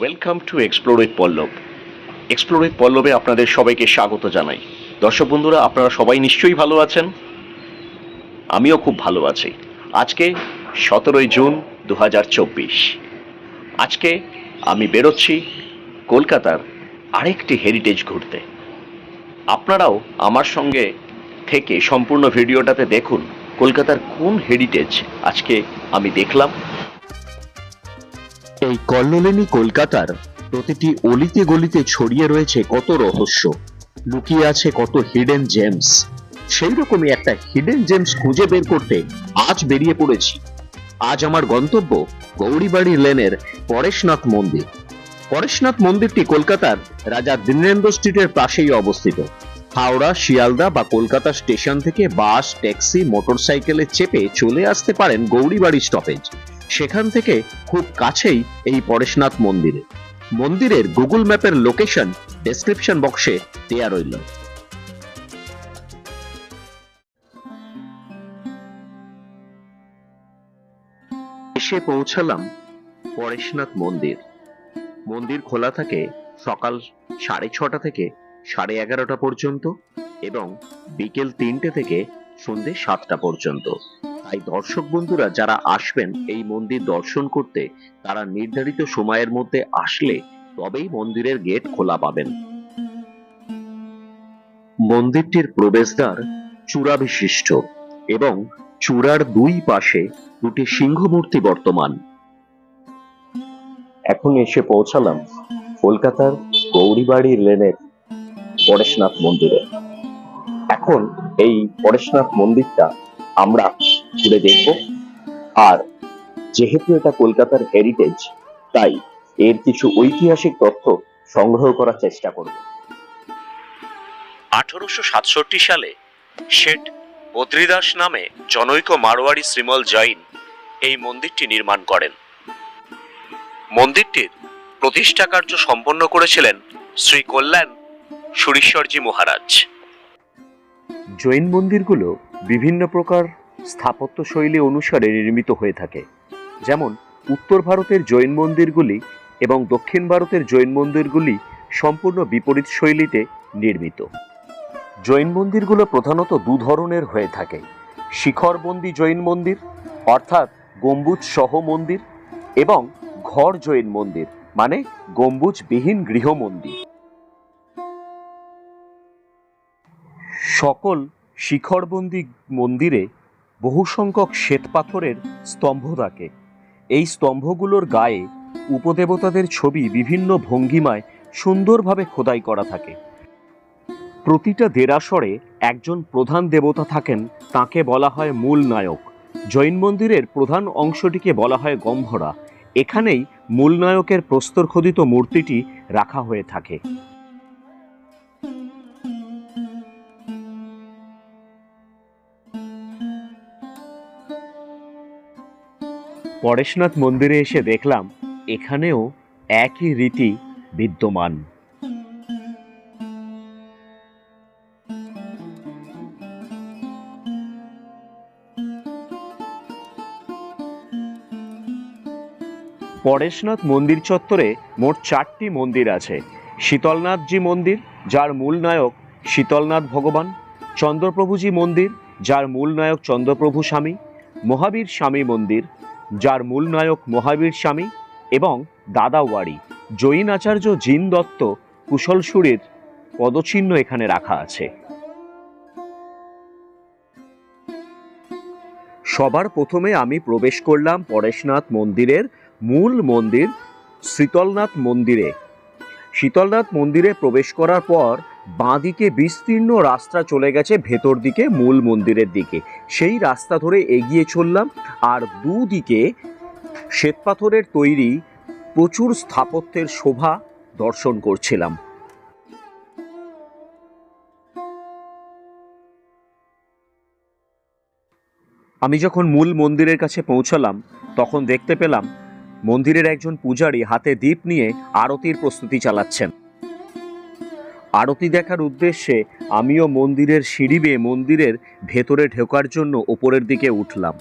Welcome to explore with Pallab explore with পল্লবে আপনাদের সবাইকে স্বাগত জানাই। দর্শক বন্ধুরা, আপনারা সবাই নিশ্চয়ই ভালো আছেন? আমিও খুব ভালো আছি। আজকে সতেরোই জুন দু হাজার চব্বিশ। আজকে আমি বেরোচ্ছি কলকাতার আরেকটি হেরিটেজ ঘুরতে। আপনারাও আমার সঙ্গে থেকে সম্পূর্ণ ভিডিওটাতে দেখুন কলকাতার কোন হেরিটেজ আজকে আমি দেখলাম। এই কল্লোলিনী কলকাতার প্রতিটি অলিতে গলিতে ছড়িয়ে রয়েছে কত রহস্য। লুকিয়ে আছে কত হিডেন জেমস সেই রকমই একটা হিডেন জেমস খুঁজে বের করতে আজ বেরিয়ে পড়েছি। আজ আমার গন্তব্য গৌরীবাড়ি লেনের পরেশনাথ মন্দির। পরেশনাথ মন্দিরটি কলকাতার রাজা দীনেন্দ্র স্ট্রিটের পাশেই অবস্থিত। হাওড়া, শিয়ালদা বা কলকাতা স্টেশন থেকে বাস ট্যাক্সি মোটরসাইকেলে চেপে চলে আসতে পারেন গৌরীবাড়ি স্টপেজ সেখান থেকে খুব কাছেই এই পরেশনাথ মন্দিরে। মন্দিরের গুগল ম্যাপের লোকেশন ডেসক্রিপশন বক্সে দেয়া রইল। এসে পৌঁছালাম পরেশনাথ মন্দির। মন্দির খোলা থাকে সকাল সাড়ে ছটা থেকে সাড়ে এগারোটা পর্যন্ত এবং বিকেল তিনটে থেকে সন্ধে সাতটা পর্যন্ত। তাই দর্শক বন্ধুরা, যারা আসবেন এই মন্দির দর্শন করতে, তারা নির্ধারিত সময়ের মধ্যে আসলে তবেই মন্দিরের গেট খোলা পাবেন। মন্দিরটির প্রবেশদ্বার চূড়া বিশিষ্ট এবং চূড়ার দুই পাশে দুটি সিংহ মূর্তি বর্তমান। এখন এসে পৌঁছালাম কলকাতার গৌরীবাড়ি লেনের পরেশনাথ মন্দিরে। এখন এই পরেশনাথ মন্দিরটা আমরা ঘুরে দেখব। আর যেহেতু এটা কলকাতার হেরিটেজ তাই এর কিছু ঐতিহাসিক তথ্য সংগ্রহ করার চেষ্টা করব। আঠারোশো সাতষট্টি সালে শেঠ বদ্রীদাস নামে জনৈক মারোয়াড়ি শ্রীমল জৈন এই মন্দিরটি নির্মাণ করেন। মন্দিরটির প্রতিষ্ঠা কার্য সম্পন্ন করেছিলেন শ্রী কল্যাণ সুরীশ্বরজি মহারাজ। জৈন মন্দিরগুলো বিভিন্ন প্রকার স্থাপত্য শৈলী অনুসারে নির্মিত হয়ে থাকে। যেমন, উত্তর ভারতের জৈন মন্দিরগুলি এবং দক্ষিণ ভারতের জৈন মন্দিরগুলি সম্পূর্ণ বিপরীত শৈলীতে নির্মিত। জৈন মন্দিরগুলো প্রধানত দু ধরনের হয়ে থাকে। শিখরবন্দি জৈন মন্দির, অর্থাৎ গম্বুজ সহ মন্দির এবং ঘর জৈন মন্দির মানে গম্বুজবিহীন গৃহ মন্দির। সকল শিখরবন্দি মন্দিরে বহু সংখ্যক শ্বেতপাথরের স্তম্ভ থাকে। এই স্তম্ভগুলোর গায়ে উপদেবতাদের ছবি বিভিন্ন ভঙ্গিমায় সুন্দরভাবে খোদাই করা থাকে। প্রতিটা দেরাসরে একজন প্রধান দেবতা থাকেন, তাকে বলা হয় মূল নায়ক। জৈন মন্দিরের প্রধান অংশটিকে বলা হয় গম্ভরা। এখানেই মূল নায়কের প্রস্তরখোদিত মূর্তিটি রাখা হয়ে থাকে। পরেশনাথ মন্দিরে এসে দেখলাম এখানেও একই রীতি বিদ্যমান। পরেশনাথ মন্দির চত্বরে মোট চারটি মন্দির আছে। শীতলনাথজি মন্দির, যার মূল নায়ক শীতলনাথ ভগবান, চন্দ্রপ্রভুজি মন্দির, যার মূল নায়ক চন্দ্রপ্রভু স্বামী, মহাবীর স্বামী মন্দির যার মূল নায়ক মহাবীর স্বামী এবং দাদাওয়াড়ি জৈন আচার্য জিন দত্ত কুশলসুরের পদচিহ্ন এখানে রাখা আছে। সবার প্রথমে আমি প্রবেশ করলাম পরেশনাথ মন্দিরের মূল মন্দির, শীতলনাথ মন্দিরে। শীতলনাথ মন্দিরে প্রবেশ করার পর বাঁদিকে বিস্তীর্ণ রাস্তা চলে গেছে ভেতর দিকে মূল মন্দিরের দিকে। সেই রাস্তা ধরে এগিয়ে চললাম, আর দুদিকে শ্বেতপাথরের তৈরি প্রচুর স্থাপত্যের শোভা দর্শন করছিলাম। আমি যখন মূল মন্দিরের কাছে পৌঁছালাম, তখন দেখতে পেলাম মন্দিরের একজন পূজারী হাতে দীপ নিয়ে আরতির প্রস্তুতি চালাচ্ছেন। আরতি দেখার উদ্দেশ্যে আমিও মন্দিরের সিঁড়ি বেয়ে মন্দিরের ভেতরে ঢোকার জন্য ওপরের দিকে উঠলাম।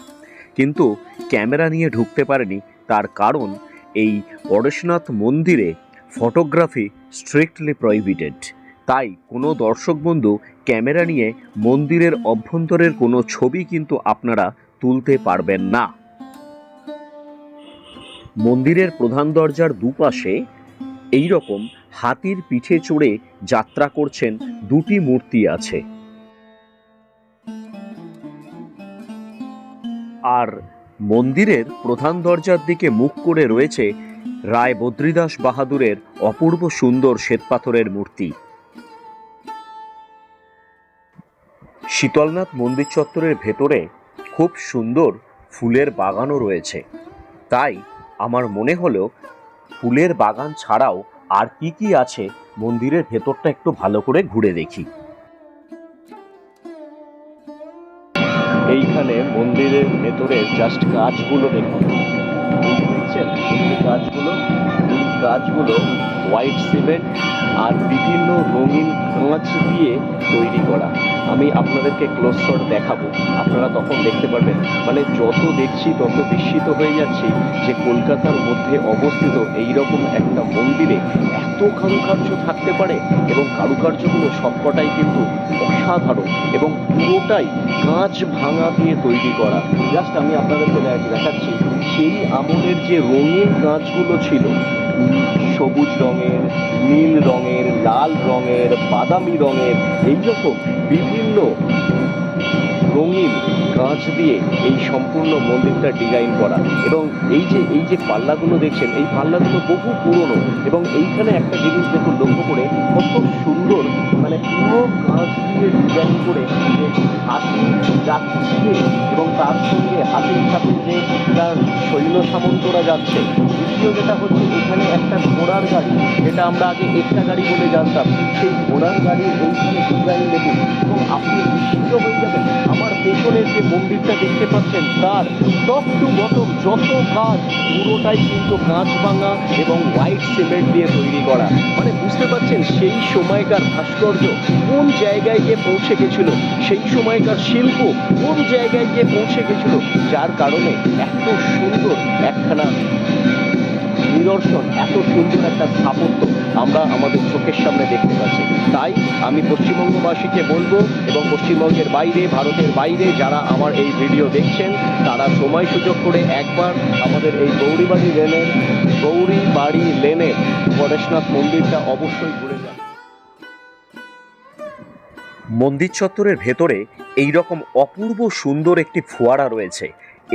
কিন্তু ক্যামেরা নিয়ে ঢুকতে পারিনি, তার কারণ এই পরেশনাথ মন্দিরে ফটোগ্রাফি স্ট্রিক্টলি প্রহিবিটেড। তাই কোনো দর্শক বন্ধু ক্যামেরা নিয়ে মন্দিরের অভ্যন্তরের কোনো ছবি কিন্তু আপনারা তুলতে পারবেন না। মন্দিরের প্রধান দরজার দুপাশে এই রকম হাতির পিঠে চড়ে যাত্রা করছেন দুটি মূর্তি আছে। আর মন্দিরের প্রধান দরজার দিকে মুখ করে রয়েছে রায় বদ্রীদাস বাহাদুরের অপূর্ব সুন্দর শ্বেতপাথরের মূর্তি। শীতলনাথ মন্দির চত্বরের ভেতরে খুব সুন্দর ফুলের বাগানও রয়েছে। তাই আমার মনে হলো ফুলের বাগান ছাড়াও আর কি কি আছে মন্দিরের ভেতরটা একটু ভালো করে ঘুরে দেখি। এইখানে মন্দিরের ভেতরে জাস্ট গাছগুলো দেখুন। দেখছেন গাছগুলো, এই গাছগুলো হোয়াইট সিমেন্ট আর বিভিন্ন রঙিন কাঁচ দিয়ে তৈরি করা। আমি আপনাদেরকে ক্লোজ শট দেখাবো। আপনারা তখন দেখতে পারবেন মানে যত দেখছি, তত বিস্মিত হয়ে যাচ্ছি যে কলকাতার মধ্যে অবস্থিত এই রকম একটা মন্দিরে এত কারুকার্য থাকতে পারে এবং কারুকার্যগুলো সবকটাই কিন্তু অসাধারণ এবং পুরোটাই কাঁচ ভাঙা দিয়ে তৈরি করা। জাস্ট আমি আপনাদেরকে দেখ- দেখাচ্ছি। সেই আমলের যে রঙিন গাছগুলো ছিল, সবুজ রঙের, নীল রঙের, লাল রঙের, বাদামি রঙের, এইরকম বিভিন্ন রঙিন কাঁচ দিয়ে এই সম্পূর্ণ মন্দিরটা ডিজাইন করা। এবং এই যে এই যে পাল্লাগুলো দেখছেন, এই পাল্লাগুলো বহু পুরনো। এবং এইখানে একটা জিনিস দেখুন লক্ষ্য করে, কত সুন্দর মানে পুরো কাঁচ দিয়ে ডিজাইন করে হাতি যাচ্ছে এবং তার সঙ্গে হাতির সাথে যে তার সৈন্য সামন্তরা যাচ্ছে। দ্বিতীয় যেটা হচ্ছে এখানে একটা ঘোড়ার গাড়ি, যেটা আমরা আগে একটা গাড়ি বলে জানতাম। সেই ঘোড়ার গাড়ির এইখানে ডিজাইন দেখুন। এবং আপনি বিস্মিত হয়ে যাবেন, আমার পেছনের যে মন্দিরটা দেখতে পাচ্ছেন, তার টপ টু বটম যত কাজ পুরোটাই কিন্তু কাঁচ ভাঙা এবং হোয়াইট সিমেন্ট দিয়ে তৈরি করা। মানে বুঝতে পারছেন, সেই সময়কার ভাস্কর্য কোন জায়গায় গিয়ে পৌঁছে গেছিল? সেই সময়কার শিল্প কোন জায়গায় গিয়ে পৌঁছে গেছিল? যার কারণে এত সুন্দর একখানা নিদর্শন, এত সুন্দর একটা স্থাপত্য আমরা আমাদের চোখের সামনে দেখতে পাচ্ছি। তাই আমি পশ্চিমবঙ্গবাসীকে বলব এবং পশ্চিমবঙ্গের বাইরে, ভারতের বাইরে যারা আমার এই ভিডিও দেখছেন, তারা সময় সুযোগ করে একবার আমাদের এই গৌরীবাড়ি লেনের গৌরীবাড়ি লেনের পরেশনাথ মন্দিরটা অবশ্যই ঘুরে যান। মন্দির চত্বরের ভেতরে এই রকম অপূর্ব সুন্দর একটি ফোয়ারা রয়েছে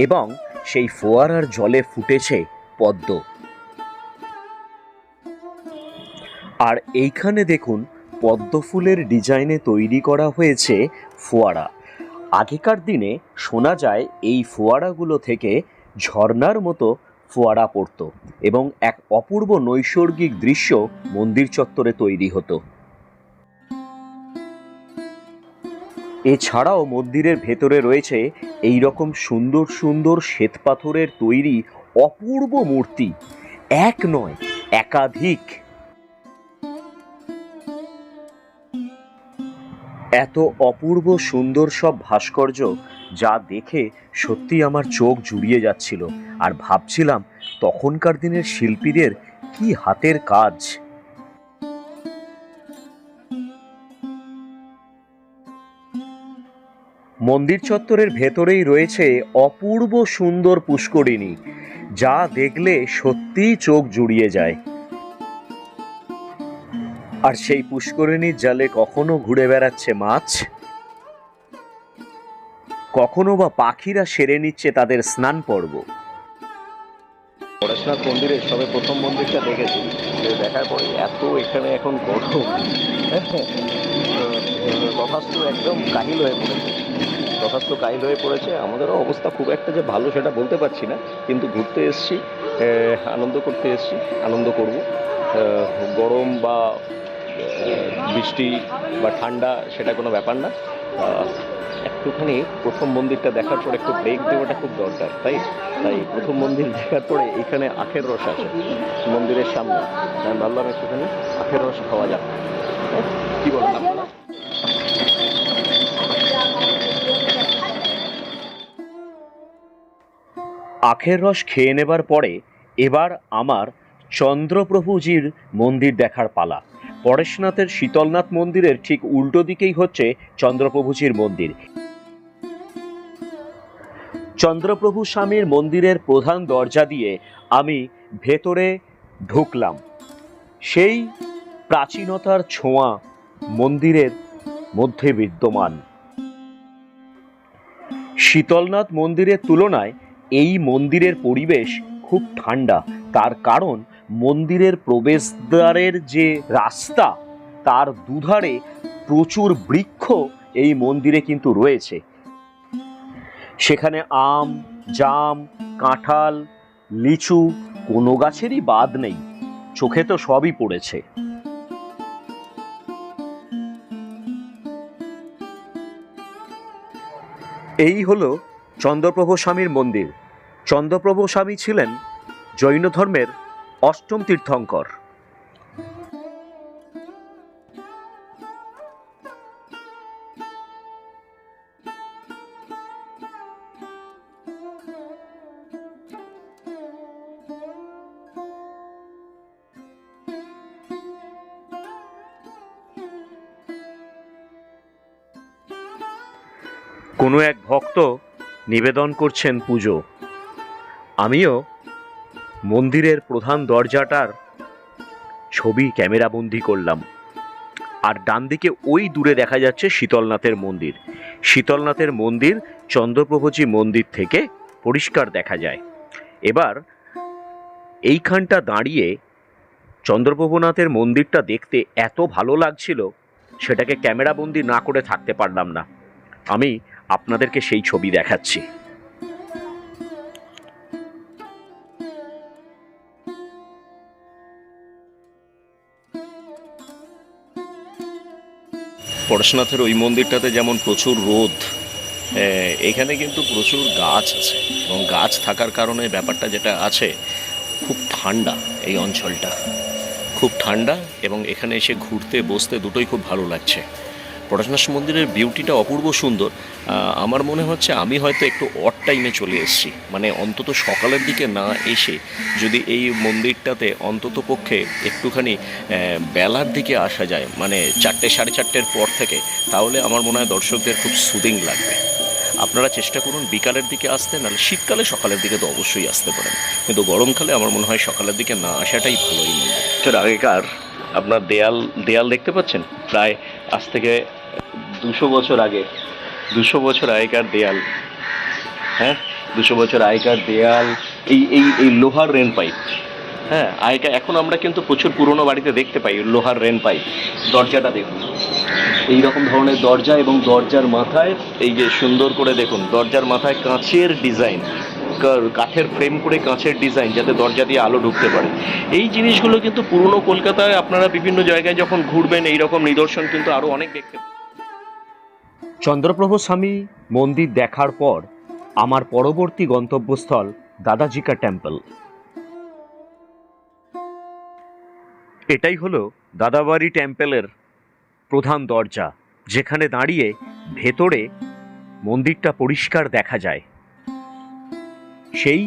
এবং সেই ফোয়ারার জলে ফুটেছে পদ্ম। আর এইখানে দেখুন পদ্ম ফুলের ডিজাইনে তৈরি করা হয়েছে ফোয়ারা। আগেকার দিনে শোনা যায় এই ফোয়ারাগুলো থেকে ঝর্ণার মতো ফোয়ারা পড়তো এবং এক অপূর্ব নৈসর্গিক দৃশ্য মন্দির চত্বরে তৈরি হতো। এছাড়াও মন্দিরের ভেতরে রয়েছে এই রকম সুন্দর সুন্দর শ্বেতপাথরের তৈরি অপূর্ব মূর্তি। এক নয়, একাধিক। এত অপূর্ব সুন্দর সব ভাস্কর্য যা দেখে সত্যি আমার চোখ জুড়িয়ে যাচ্ছিল। আর ভাবছিলাম, তখনকার দিনের শিল্পীদের কি হাতের কাজ। মন্দির চত্বরের ভেতরেই রয়েছে অপূর্ব সুন্দর পুষ্করিণী, যা দেখলে সত্যিই চোখ জুড়িয়ে যায়। আর সেই পুষ্করিণীর জালে কখনো ঘুরে বেড়াচ্ছে মাছ? কখনো বা পাখিরা সেরে নিচ্ছে তাদের স্নান পর্ব? পরেশনাথ মন্দিরে সবে প্রথম মন্দিরটা দেখেছি। দেখার পরে এত এখানে এখন গরম। তথাস্থ একদম কাহিল হয়ে পড়েছে। তথাস্থ কাহিল হয়ে পড়েছে। আমাদেরও অবস্থা খুব একটা যে ভালো সেটা বলতে পারছি না। কিন্তু ঘুরতে এসছি আনন্দ করতে এসছি, আনন্দ করব। গরম বা বৃষ্টি বা ঠান্ডা সেটা কোনো ব্যাপার না। একটুখানি প্রথম মন্দিরটা দেখার পর একটু ব্রেক দেওয়াটা খুব দরকার, তাই? তাই প্রথম মন্দির দেখার পরে এখানে আখের রস আছে, মন্দিরের সামনে। আমি ভাবলাম একটুখানি আখের রস খাওয়া হ্যাঁ? কি বলেন আপনারা? আখের রস খেয়ে নেবার পরে এবার আমার চন্দ্রপ্রভুজির মন্দির দেখার পালা। পরেশনাথের শীতলনাথ মন্দিরের ঠিক উল্টো দিকেই হচ্ছে চন্দ্রপ্রভুজির মন্দির। চন্দ্রপ্রভু স্বামীর মন্দিরের প্রধান দরজা দিয়ে আমি ভেতরে ঢুকলাম। সেই প্রাচীনতার ছোঁয়া মন্দিরের মধ্যে বিদ্যমান। শীতলনাথ মন্দিরের তুলনায় এই মন্দিরের পরিবেশ খুব ঠান্ডা, তার কারণ মন্দিরের প্রবেশদ্বারের যে রাস্তা, তার দুধারে প্রচুর বৃক্ষ এই মন্দিরে কিন্তু রয়েছে। সেখানে আম, জাম, কাঁঠাল, লিচু কোনো গাছেরই বাদ নেই, চোখে তো সবই পড়েছে। এই হলো চন্দ্রপ্রভু স্বামীর মন্দির। চন্দ্রপ্রভু স্বামী ছিলেন জৈন ধর্মের অষ্টম তীর্থঙ্কর। কোনো এক ভক্ত নিবেদন করছেন পুজো। আমিও মন্দিরের প্রধান দরজাটার ছবি ক্যামেরাবন্দি করলাম। আর ডান দিকে ওই দূরে দেখা যাচ্ছে শীতলনাথের মন্দির। শীতলনাথের মন্দির চন্দ্রপ্রভুজি মন্দির থেকে পরিষ্কার দেখা যায়। এবার এইখানটা দাঁড়িয়ে চন্দ্রপ্রভুনাথের মন্দিরটা দেখতে এত ভালো লাগছিল, সেটাকে ক্যামেরাবন্দি না করে থাকতে পারলাম না। আমি আপনাদেরকে সেই ছবি দেখাচ্ছি। পরশনাথের ওই মন্দিরটাতে যেমন প্রচুর রোদ এখানে কিন্তু প্রচুর গাছ আছে এবং গাছ থাকার কারণে ব্যাপারটা যেটা আছে, খুব ঠান্ডা এই অঞ্চলটা। খুব ঠান্ডা এবং এখানে এসে ঘুরতে, বসতে দুটোই খুব ভালো লাগছে। পরশনাথ মন্দিরের বিউটিটা অপূর্ব সুন্দর। আমার মনে হচ্ছে আমি হয়তো একটু অড টাইমে চলে এসেছি। মানে অন্তত সকালের দিকে না এসে যদি এই মন্দিরটাতে অন্তত পক্ষে একটুখানি বেলার দিকে আসা যায় মানে চারটে, সাড়ে চারটের পর থেকে, তাহলে আমার মনে হয় দর্শকদের খুব সুদিং লাগবে। আপনারা চেষ্টা করুন বিকালের দিকে আসতে, নাহলে শীতকালে সকালের দিকে তো অবশ্যই আসতে পারেন। কিন্তু গরমকালে আমার মনে হয় সকালের দিকে না আসাটাই ভালো এই মন্দির। আগেকার আপনার দেয়াল দেয়াল দেখতে পাচ্ছেন? প্রায় আজ থেকে দুশো বছর আগে। দুশো বছর আগেকার দেয়াল। হ্যাঁ? দুশো বছর আগেকার দেয়াল, এই এই এই লোহার রেন পাইপ। হ্যাঁ আগেকার এখন আমরা কিন্তু প্রচুর পুরনো বাড়িতে দেখতে পাই লোহার রেন পাইপ। দরজাটা দেখুন। এই রকম ধরনের দরজা এবং দরজার মাথায়, এই যে সুন্দর করে দেখুন, দরজার মাথায় কাঁচের ডিজাইন। কাঠের ফ্রেম করে কাঁচের ডিজাইন, যাতে দরজা দিয়ে আলো ঢুকতে পারে। এই জিনিসগুলো কিন্তু পুরনো কলকাতায় আপনারা বিভিন্ন জায়গায় যখন ঘুরবেন এই রকম নিদর্শন কিন্তু আরও অনেক দেখতে চন্দ্রপ্রভু স্বামী মন্দির দেখার পর আমার পরবর্তী গন্তব্যস্থল দাদাজিকা টেম্পল। এটাই হলো দাদাবাড়ি টেম্পলের প্রধান দরজা, যেখানে দাঁড়িয়ে ভেতরে মন্দিরটা পরিষ্কার দেখা যায়। সেই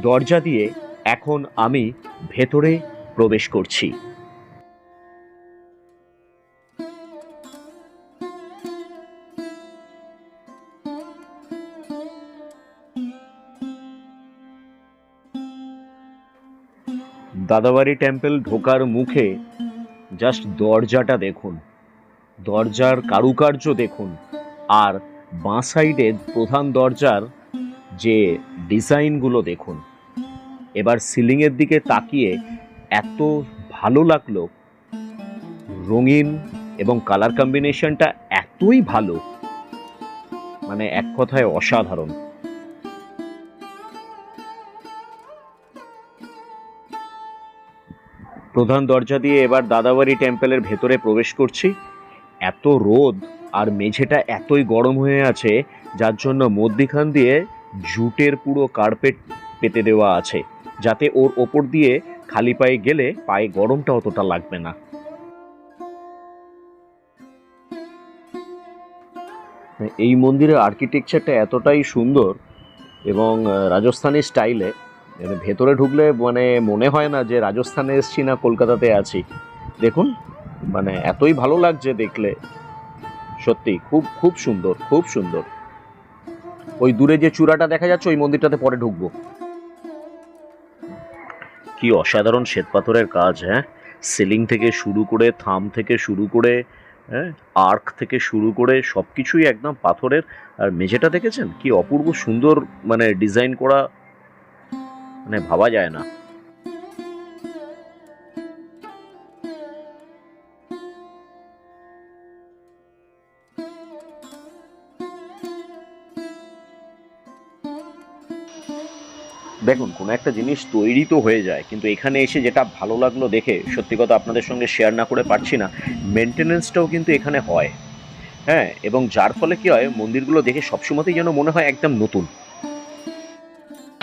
দরজা দিয়ে এখন আমি ভেতরে প্রবেশ করছি। দাদাবাড়ি টেম্পল ঢোকার মুখে জাস্ট দরজাটা দেখুন। দরজার কারুকার্য দেখুন। আর বাঁ সাইডে প্রধান দরজার যে ডিজাইনগুলো দেখুন। এবার সিলিংয়ের দিকে তাকিয়ে এত ভালো লাগল। রঙিন এবং কালার কম্বিনেশনটা এতই ভালো। মানে এক কথায় অসাধারণ। প্রধান দরজা দিয়ে এবার দাদাবাড়ি টেম্পলের ভেতরে প্রবেশ করছি। এত রোদ আর মেঝেটা এতই গরম হয়ে আছে, যার জন্য মধ্যিখান দিয়ে জুটের পুরো কার্পেট পেতে দেওয়া আছে, যাতে ওর ওপর দিয়ে খালি পায়ে গেলে পায়ে গরমটা অতটা লাগবে না। এই মন্দিরের আর্কিটেকচারটা এতটাই সুন্দর এবং রাজস্থানী স্টাইলে ভেতরে ঢুকলে মানে মনে হয় না যে রাজস্থানে এসছি না কলকাতাতে আছি। দেখুন মানে এতই ভালো লাগছে দেখলে। সত্যি, খুব খুব সুন্দর খুব সুন্দর। ওই দূরে যে চূড়াটা দেখা যাচ্ছে, ওই মন্দিরটাতে পরে ঢুকবো। কি অসাধারণ শ্বেতপাথরের কাজ হ্যাঁ? সিলিং থেকে শুরু করে, থাম থেকে শুরু করে হ্যাঁ? আর্ক থেকে শুরু করে সব কিছুই একদম পাথরের। আর মেঝেটা দেখেছেন? কি অপূর্ব সুন্দর মানে ডিজাইন করা মানে ভাবা যায় না। দেখুন, কোনো একটা জিনিস তৈরি তো হয়ে যায়, কিন্তু এখানে এসে যেটা ভালো লাগল দেখে, সত্যি কথা আপনাদের সঙ্গে শেয়ার না করে পারছি না মেনটেনেন্সটাও কিন্তু এখানে হয়। হ্যাঁ এবং যার ফলে কি হয়, মন্দিরগুলো দেখে সবসময়তেই যেন মনে হয় একদম নতুন।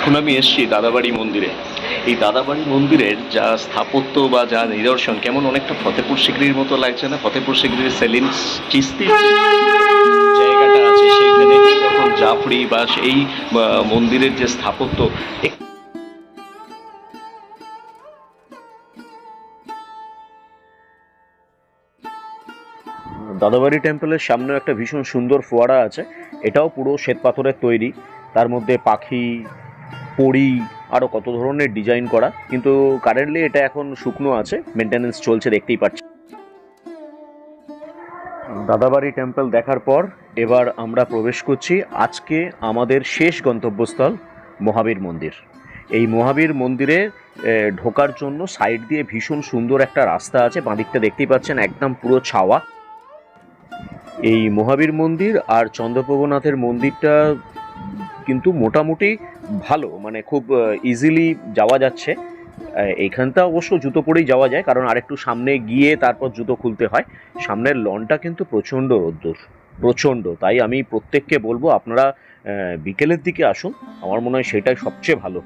এখন আমি এসেছি দাদাবাড়ি মন্দিরে। এই দাদাবাড়ি মন্দিরের যা স্থাপত্য বা যা নিদর্শন, কেমন অনেকটা ফতেপুর সিকরির মতো লাগছে না? ফতেপুর সিকরির সেলিম চিস্তির জায়গাটা আছে, সেইখানে এইরকম জাফরি বা সেই মন্দিরের যে স্থাপত্য দাদাবাড়ি টেম্পলের সামনেও একটা ভীষণ সুন্দর ফোয়ারা আছে। এটাও পুরো শ্বেত পাথরের তৈরি। তার মধ্যে পাখি পড়ি আরও কত ধরনের ডিজাইন করা, কিন্তু কারেন্টলি এটা এখন শুকনো আছে মেনটেনেন্স চলছে, দেখতেই পাচ্ছি। দাদাবাড়ি টেম্পল দেখার পর এবার আমরা প্রবেশ করছি আজকে আমাদের শেষ গন্তব্যস্থল মহাবীর মন্দির। এই মহাবীর মন্দিরে ঢোকার জন্য সাইড দিয়ে ভীষণ সুন্দর একটা রাস্তা আছে, বাঁদিকটা দেখতেই পাচ্ছেন, একদম পুরো ছাওয়া। এই মহাবীর মন্দির আর চন্দ্রপ্রভুনাথের মন্দিরটা কিন্তু মোটামুটি ভালো মানে খুব ইজিলি যাওয়া যাচ্ছে। এইখানটা অবশ্য জুতো পরেই যাওয়া যায়, কারণ আরেকটু সামনে গিয়ে তারপর জুতো খুলতে হয়। সামনের লনটা কিন্তু প্রচণ্ড রোদ্দুর, প্রচণ্ড। তাই আমি প্রত্যেককে বলব, আপনারা বিকেলের দিকে আসুন। আমার মনে হয় সেটাই সবচেয়ে ভালো।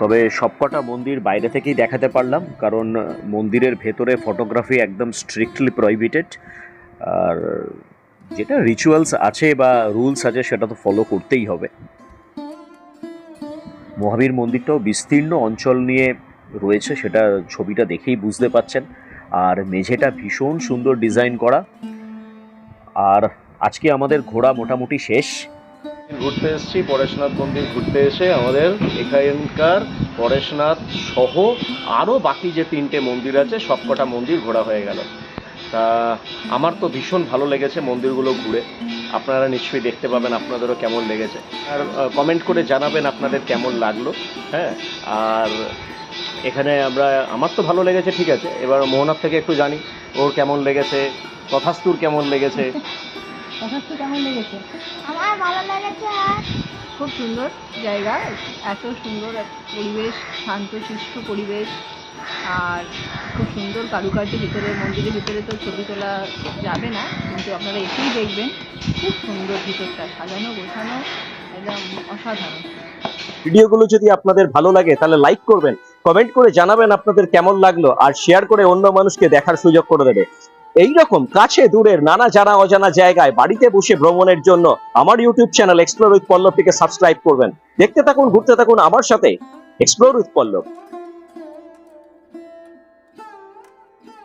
তবে সবকটা মন্দির বাইরে থেকেই দেখাতে পারলাম, কারণ মন্দিরের ভেতরে ফটোগ্রাফি একদম স্ট্রিক্টলি প্রহিবিটেড আর যেটা রিচুয়ালস আছে বা রুলস আছে সেটা তো ফলো করতেই হবে। মহাবীর মন্দিরটাও বিস্তীর্ণ অঞ্চল নিয়ে রয়েছে, সেটা ছবিটা দেখেই বুঝতে পাচ্ছেন। আর মেঝেটা ভীষণ সুন্দর ডিজাইন করা। আর আজকে আমাদের ঘোরা মোটামুটি শেষ। ঘুরতে এসেছি, পরেশনাথ মন্দির ঘুরতে এসে আমাদের এখানকার পরেশনাথ সহ আরও বাকি যে তিনটে মন্দির আছে, সবকটা মন্দির ঘোরা হয়ে গেল। তা আমার তো ভীষণ ভালো লেগেছে মন্দিরগুলো ঘুরে। আপনারা নিশ্চয়ই দেখতে পাবেন আপনাদেরও কেমন লেগেছে। আর কমেন্ট করে জানাবেন আপনাদের কেমন লাগল হ্যাঁ? আর এখানে আমরা, আমার তো ভালো লেগেছে, ঠিক আছে। এবার মোহনার থেকে একটু জানি, ওর কেমন লেগেছে, তথাস্তুর কেমন লেগেছে? আমার ভালো লেগেছে খুব সুন্দর জায়গা, এত সুন্দর পরিবেশ, শান্ত, শিষ্ট পরিবেশ। আর খুব সুন্দর কারুকার্য ভিতরে, মন্দিরের ভিতরে তো ছবি তোলা যাবে না, কিন্তু আপনারা এসেই দেখবেন, খুব সুন্দর ভিতরটা, সাজানো, গোছানো, একদম অসাধারণ। ভিডিওগুলো যদি আপনাদের ভালো লাগে, তাহলে লাইক করবেন, কমেন্ট করে জানাবেন আপনাদের কেমন লাগল, আর শেয়ার করে অন্য মানুষকে দেখার সুযোগ করে দেবে। এই রকম কাছে দূরের নানা জানা অজানা জায়গায় বাড়িতে বসে ভ্রমণের জন্য আমার ইউটিউব চ্যানেল এক্সপ্লোর উইথ পল্লবটিকে সাবস্ক্রাইব করবেন। দেখতে থাকুন, ঘুরতে থাকুন আমার সাথে এক্সপ্লোর উইথ পল্লব